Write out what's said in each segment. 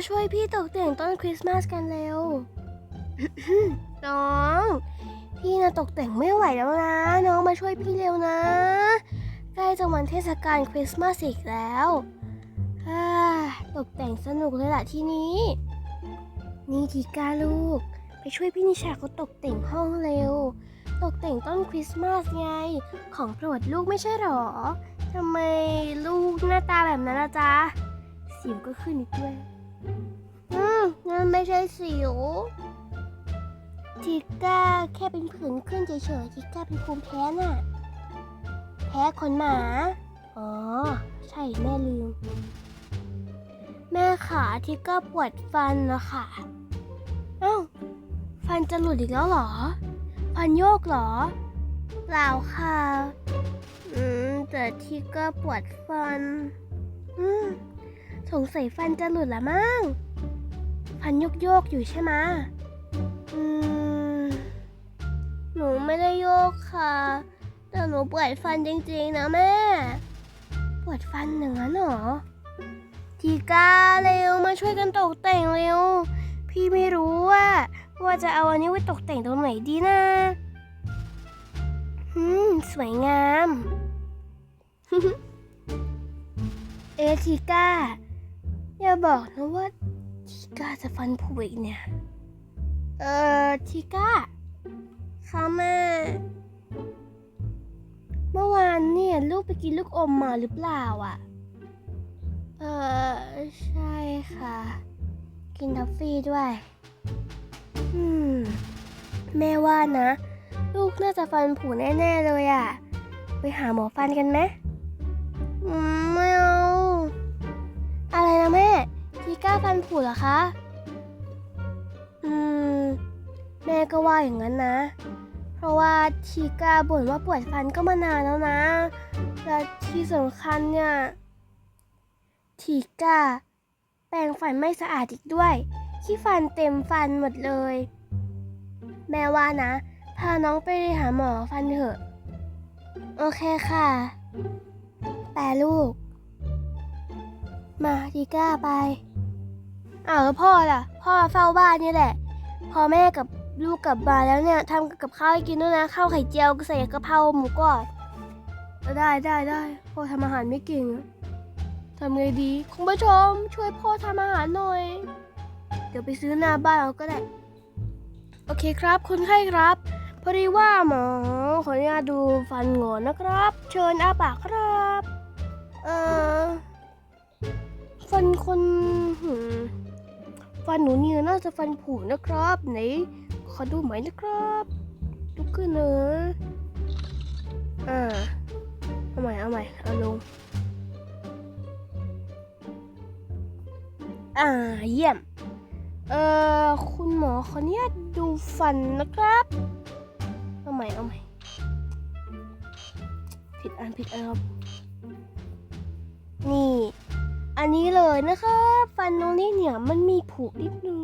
มาช่วยพี่ตกแต่งต้นคริสต์มาสกันเร็ว น้อง พี่นะตกแต่งไม่ไหวแล้วนะ น้องมาช่วยพี่เร็วนะ ใกล้จะวันเทศกาลคริสต์มาสอีกแล้วตกแต่งสนุกเลยล่ะที่นี้ นี่ทีกาลูก ไปช่วยพี่นิชาเขาตกแต่งห้องเร็ว ตกแต่งต้นคริสต์มาสไง ของโปรดลูกไม่ใช่หรอทำไมลูกหน้าตาแบบนั้นล่ะจ๊ะสิวก็ขึ้นอีกด้วย นั่นไม่ใช่สิวทิก้าแค่เป็นผื่นขึ้นเฉยๆทิก้าเป็นภูมิแพ้น่ะ แพ้ขนหมา อ๋อ ใช่แม่ลืม แม่ขาทิก้าปวดฟันนะคะอ้าวฟันจะหลุดอีกแล้วเหรอ ฟันโยกเหรอ เปล่าค่ะ อืม แต่ทิก้าปวดฟัน อืม สงสัยฟันจะหลุดละมั้ง ฟันโยกโยกอยู่ใช่ไหมอืม หนูไม่ได้โยกค่ะ แต่หนูปวดฟันจริงๆนะแม่ ปวดฟันเหนือหนอทีกาเร็วมาช่วยกันตกแต่งเร็ว พี่ไม่รู้ว่าว่าจะเอาอันนี้ไว้ตกแต่งตรงไหนดีนะอืม สวยงาม เอทีก้า อย่าบอกนะว่า ก้าจะฟันผุอีกเนี่ย เออทีก้าค่ะแม่เมื่อวานเนี่ยลูกไปกินลูกอมมาหรือเปล่าอะ เออใช่ค่ะ กินทัฟฟี่ด้วย อืม แม่ว่านะ ลูกน่าจะฟันผุแน่ ๆ เลยอะ ไปหาหมอฟันกันไหมอืม ก้าฟันผุเหรอคะ อืม แม่ก็ว่าอย่างนั้นนะ เพราะว่าทีก้าบ่นว่าปวดฟันก็มานานแล้วนะ และที่สำคัญเนี่ยทีก้า แปรงฟันไม่สะอาดอีกด้วย ขี้ฟันเต็มฟันหมดเลย แม่ว่านะ พาน้องไปหาหมอฟันเถอะ โอเคค่ะแต่ลูก มาทีก้าไป อ้าวแล้วพ่อล่ะ พ่อเฝ้าบ้านนี่แหละ พอแม่กับลูกกลับมาแล้วเนี่ยทำกับข้าวให้กินด้วยนะข้าวไข่เจียวใส่กะเพราหมูกรอบได้ได้ได้พ่อทำอาหารไม่เก่งทำไงดีคุณผู้ชม ช่วยพ่อทำอาหารหน่อย เดี๋ยวไปซื้อหน้าบ้านเอาก็ได้ โอเคครับคนไข้ครับ พอดีว่าหมอขออนุญาตดูฟันหงอนนะครับ เชิญอาปากครับ เอ่อฟันคนหื ฟันหนูเนี่ยน่าจะฟันผุนะครับ ไหนขอดูไหมนะครับลุกขึ้นเนอะอ่าเอาใหม่เอาใหม่เอาลงอ่าเยี่ยม เอ่อคุณหมอขออนุญาตดูฟันนะครับเอาใหม่เอาใหม่ผิดอันผิดอันครับนี่ อันนี้เลยนะครับ ฟันตรงนี้เนี่ยมันมีผุนิดนึง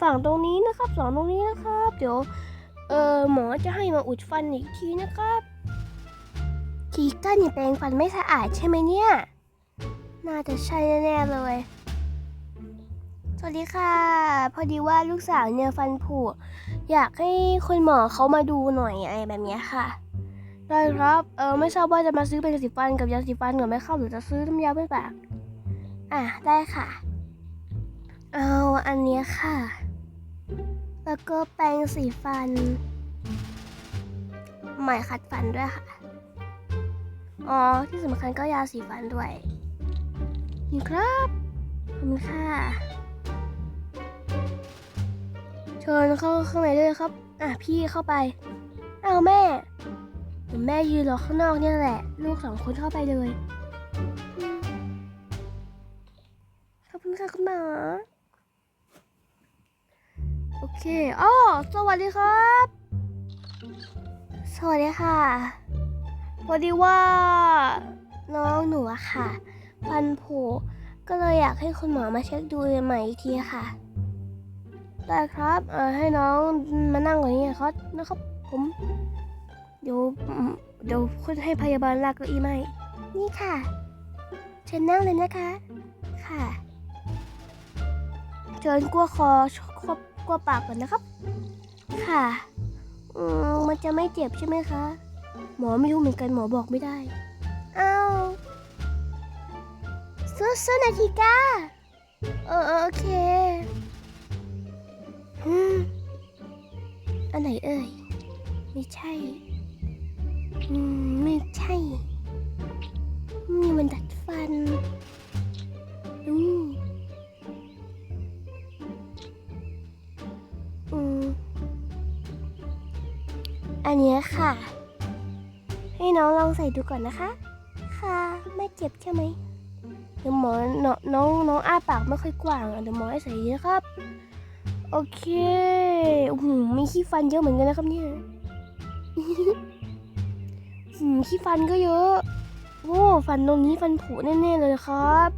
ฝั่งตรงนี้นะครับสองตรงนี้นะครับ เดี๋ยวเออหมอจะให้มาอุดฟันอีกทีนะครับทีก้านี่แปรงฟันไม่สะอาดใช่ไหมเนี่ย น่าจะใช่แน่เลย สวัสดีค่ะ พอดีว่าลูกสาวเนี่ยฟันผุอยากให้คุณหมอเขามาดูหน่อยอะไรแบบนี้ค่ะได้ครับ เออไม่ทราบว่าจะมาซื้อเป็นสีฟันกับยาสีฟันก่อนไหมครับหรือจะซื้อน้ำยาไม่ปาก อะ ได้ค่ะ เอาอันเนี้ยค่ะ แล้วก็แปรงสีฟันไหมขัดฟันด้วยค่ะ อ๋อ ที่สำคัญก็ยาสีฟันด้วยนี่ครับขอบคุณค่ะเชิญเข้าข้างในด้วยครับ อะ พี่เข้าไป เอาแม่เดี๋ยวแม่ยืนรอข้างนอกเนี่ยแหละ ลูกสองคนเข้าไปเลย โอเคอ๋อสวัสดีครับ สวัสดีค่ะ พอดีว่า น้องหนูอะค่ะ ฟันผุก็เลยอยากให้คุณหมอมาเช็คดูใหม่อีกทีค่ะ ได้ครับเออให้น้องมานั่งก่อนนี้ครับนะครับผม เดี๋ยวเดี๋ยวคุณให้พยาบาลลากเก้าอี้มาให้นี่ค่ะเชิญนั่งเลยนะคะ ค่ะ เชิญกลัวคอครบกลัวปากก่อนนะครับ ค่ะอืมมันจะไม่เจ็บใช่ไหมคะ หมอไม่รู้เหมือนกันหมอบอกไม่ได้อ้าวสู้สู้นาทีก้าเออโอเคอืมอันไหนเอ่ย ไม่ใช่ อืม ไม่ใช่ ก่อนนะคะ ค่ะไม่เจ็บใช่ไหมเดี๋ยวหมอน้องน้องน้องอ้าปากไม่ค่อยกว้างเดี๋ยวหมอให้ใส่นะครับ โอเคโอ้โหมีขี้ฟันเยอะเหมือนกันนะครับเนี่ยหืมขี้ฟันก็เยอะโอ้ฟันตรงนี้ฟันผุแน่ๆเลยครับ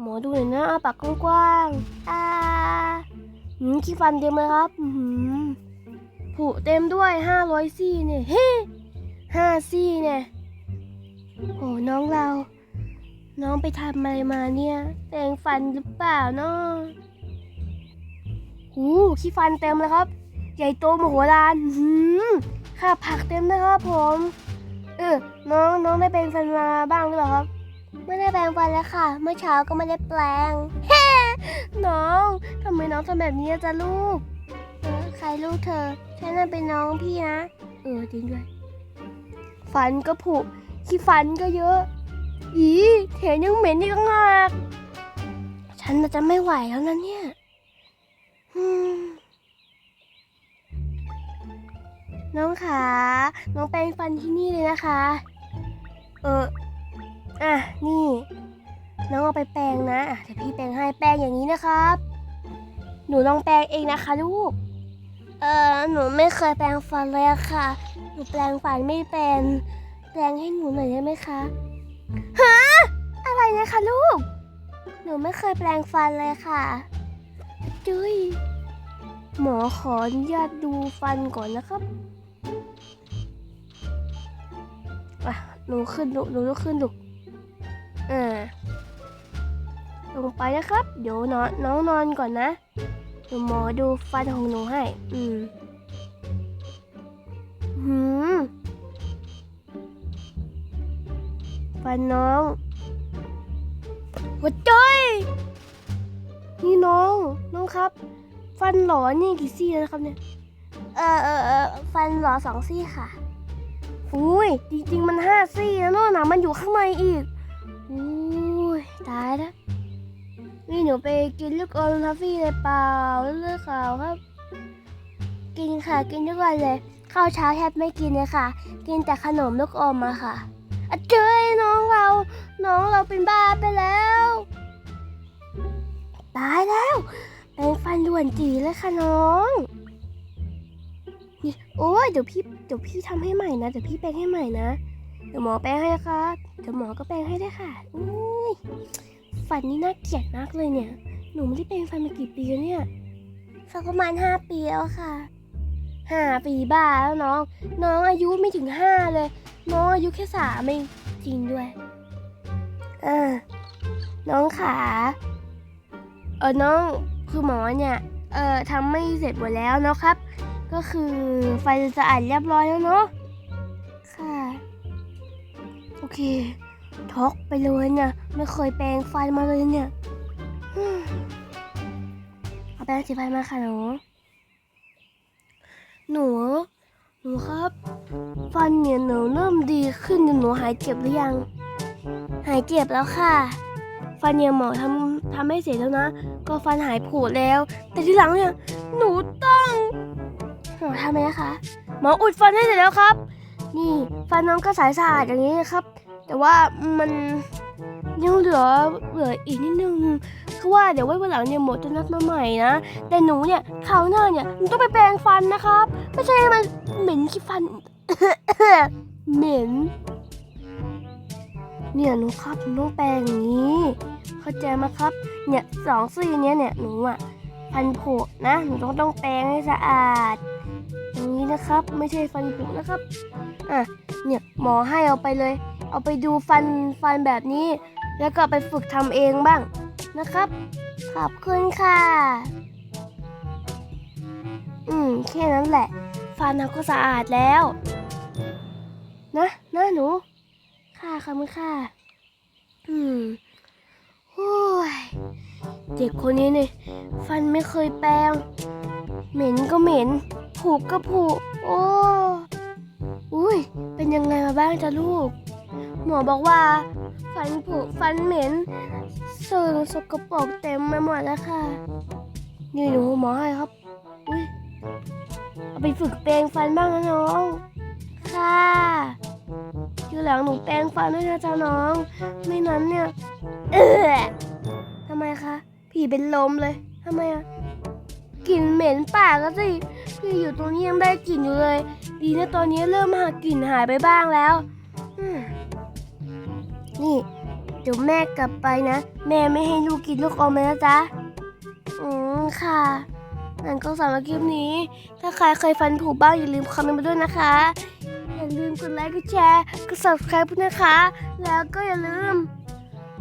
หมอดูหน่อยนะอ้าปากกว้างๆอ่าหืมขี้ฟันเต็มเลยครับหืมผุเต็มด้วยห้าร้อยซี่เนี่ยเฮ้ห้าซี่เนี่ย โอ้น้องเรา น้องไปทำอะไรมาเนี่ยแปรงฟันหรือเปล่าเนาะหูขี้ฟันเต็มเลยครับ ใหญ่โตมโหฬารหืมค่าผักเต็มนะครับผม เออ น้องน้องได้แปรงฟันมาบ้างหรือเปล่าครับ ไม่ได้แปรงฟันแล้วค่ะ เมื่อเช้าก็ไม่ได้แปรงเฮ้น้องทำไมน้องทำแบบนี้จ๊ะลูกใครลูกเธอ ฉันน่ะเป็นน้องพี่นะ เออจริงด้วย ฟันก็ผุ ขี้ฟันก็เยอะ อีแถมยังเหม็นอีกต่างหากฉันน่ะจะไม่ไหวแล้วนะเนี่ยน้องขา น้องแปรงฟันที่นี่เลยนะคะ เออ อะ นี่ น้องเอาไปแปรงนะอะเดี๋ยวพี่แปรงให้แปรงอย่างนี้นะครับ หนูลองแปรงเองนะคะลูก เออหนูไม่เคยแปรงฟันเลยอะค่ะ หนูแปรงฟันไม่เป็น แปรงให้หนูหน่อยได้ไหมคะฮะอะไรนะคะลูก หนูไม่เคยแปรงฟันเลยค่ะ จุ้ยหมอขออนุญาตดูฟันก่อนนะครับอะหนูขึ้นลุกหนูลุกขึ้นลุกอ่าลงไปนะครับ เดี๋ยวนอนน้องนอนก่อนนะเดี๋ยวหมอดูฟันของหนูให้ อืมหืม ฟันน้องหัวใจนี่น้องน้องครับ ฟันหลอนี่กี่ซี่แล้วนะครับเนี่ยเออเออเออฟันหลอสองซี่ค่ะอุ้ยจริงๆมันห้าซี่แล้วเนอะหนามันอยู่ข้างในอีกอุ้ยตายแล้วนี่หนูไปกินลูกอมทัฟฟี่เลยเปล่าเลือกขาวครับ กินค่ะกินทุกวันเลยข้าวเช้าแทบไม่กินเลยค่ะ กินแต่ขนมลูกอมมาค่ะ อะเจยน้องเรา น้องเราเป็นบ้าไปแล้ว ตายแล้วแปรงฟันด่วนจีเลยค่ะน้องนี่โอ้ยเดี๋ยวพี่เดี๋ยวพี่ทำให้ใหม่นะเดี๋ยวพี่แปรงให้ใหม่นะเดี๋ยวหมอแปรงให้นะคะเดี๋ยวหมอก็แปรงให้ได้วยค่ะอุ้ยฟันนี่น่าเกลียดมากเลยเนี่ย หนูไม่ได้แปรงฟันมากี่ปีแล้วเนี่ยสักประมาณห้าปีแล้วค่ะห้าปีบ้าแล้วน้อง น้องอายุไม่ถึงห้าเลย น้องอายุแค่สามเองจริงด้วย เออ น้องขาเออน้องคือหมอเนี่ยเออทำไม่เสร็จหมดแล้วเนาะครับ ก็คือไฟจะอานเรียบร้อยแล้วเนาะค่ะ โอเคท็อกไปเลยเนี่ยไม่เคยแปรงฟันมาเลยเนี่ยเอาแปรงสีฟันมาค่ะหนูหนู นูครับ ฟันเนี่ยหนูเริ่มดีขึ้นหนูหายเจ็บหรือยัง หายเจ็บแล้วค่ะ ฟันเนี่ยหมอทำทำให้เสร็จแล้วนะ ก็ฟันหายผุแล้ว แต่ทีหลังเนี่ยหนูต้องหมอทำไหมนะคะหมออุดฟันให้เสร็จแล้วครับ นี่ฟันน้องก็ใสสะอาดอย่างนี้นะครับ แต่ว่ามัน ยังเหลือเหลืออีกนิดนึงคือว่าเดี๋ยวไว้วันหลังเนี่ยหมอจะนัดมาใหม่นะ แต่หนูเนี่ยคราวหน้าเนี่ยหนูต้องไปแปรงฟันนะครับ ไม่ใช่ให้มันเหม็นขี้ฟัน เหม็น เนี่ยหนูครับหนูต้องแปรงอย่างนี้ เข้าใจไหมครับ เนี่ยสองซี่เนี้ยเนี่ยหนูอะฟันผุนะหนูต้องต้องแปรงให้สะอาดอย่างนี้นะครับ ไม่ใช่ฟันผุนะครับอะเนี่ยหมอให้เอาไปเลย เอาไปดูฟันฟันแบบนี้ แล้วก็ไปฝึกทำเองบ้างนะครับ ขอบคุณค่ะ อืม แค่นั้นแหละฟันเราก็สะอาดแล้ว นะนะหนู ค่ะขอบคุณค่ะ อืมโอ้ยเด็กคนนี้เนี่ยฟันไม่เคยแปรงเหม็นก็เหม็น ผูกก็ผูก โอ้อุ้ยเป็นยังไงมาบ้างจ้ะลูก หมอบอกว่า ฟันผุฟันเหม็นเสื่อสกปรกเต็มไปหมดแล้วค่ะ นี่หนูหมอให้ครับอุ้ยเอาไปฝึกแปรงฟันบ้างนะน้อง ค่ะทีหลังหนูแปรงฟันด้วยนะจ๊ะน้อง ไม่นั้นเนี่ย เออทำไมคะ ผีเป็นลมเลยทำไมอะกลิ่นเหม็นปากก็สิพี่อยู่ตรงนี้ยังได้กลิ่นอยู่เลย ดีนะตอนนี้เริ่มหากลิ่นหายไปบ้างแล้ว อืม นี่ เดี๋ยวแม่กลับไปนะ แม่ไม่ให้ลูกกินลูกอมเลยนะจ๊ะ อืมค่ะงั้นก็สำหรับคลิปนี้ ถ้าใครเคยฟันผุบ้างอย่าลืมคอมเมนต์มาด้วยนะคะ อย่าลืมกดไลค์ กดแชร์ กด subscribe ด้นะคะ แล้วก็อย่าลืม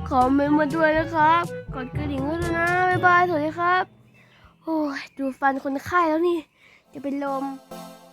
คอมเมนต์มาด้วยนะครับ กดกระดิ่งด้วยนะ บ๊ายบาย สวัสดีครับ โอ้ยดูฟันคนไข้แล้วนี่ จะเป็นลม「